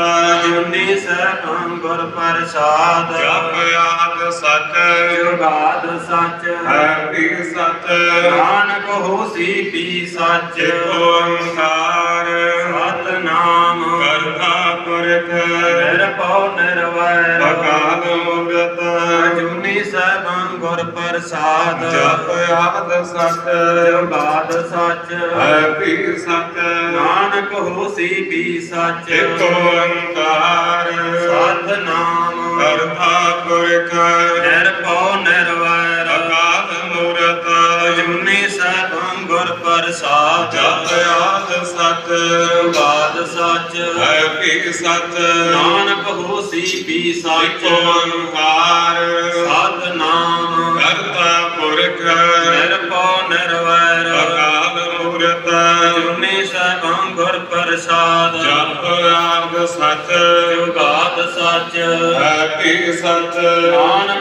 ਜੁਨੀ ਸਭੰ ਗੁਰ ਪ੍ਰਸਾਦ। ਜਪ ਆਦ ਸਚ ਜੁਗਾਦ ਸੱਚ। ਹੈ ਵੀ ਸਚ ਨਾਨਕ ਹੋਸੀ ਪੀ ਸੱਚ। ਓੰਕਾਰ ਪੁਰਖ ਨਿਰਭਉ ਨਿਰਵੈਰ ਅਕਾਲ ਮੂਰਤ। ਜੁਨੀ ਸਭੰ ਗੁਰ ਪ੍ਰਸਾਦ। ਜਪ ਆਦ ਸਚ। ਜੁਗਾਦ ਸੱਚ। ਹੈ ਵੀ ਸਚ। ਨਾਨਕ ਹੋਸੀ ਪੀ ਸੱਚ। ਇਕ ਓੰਕਾਰ ਸਤਨਾਮ ਕਰਤਾ ਪੁਰਖ। ਨਿਰਭਉ ਪ੍ਰਸਾਦ ਜਪ ਆਦ ਸਚ ਬਾਦ ਸੱਚ। ਹੈ ਵੀ ਸਚ ਨਾਨਕ ਹੋਸੀ ਵੀ ਸੱਚ। ਓੰਕਾਰ ਸਤਨਾਮ ਕਰਤਾ ਪੁਰਖ। ਨਿਰਭਉ ਨਿਰਵੈਰ। ਅਕਾਲ ਮੂਰਤ। ਜੁਨੀ ਸਭੰ ਗੁਰ ਪ੍ਰਸਾਦ। ਜਪ ਆਦ ਸਚ ਜੁਗਾਦ ਸੱਚ। ਹੈ ਵੀ ਸਚ ਨਾਨਕ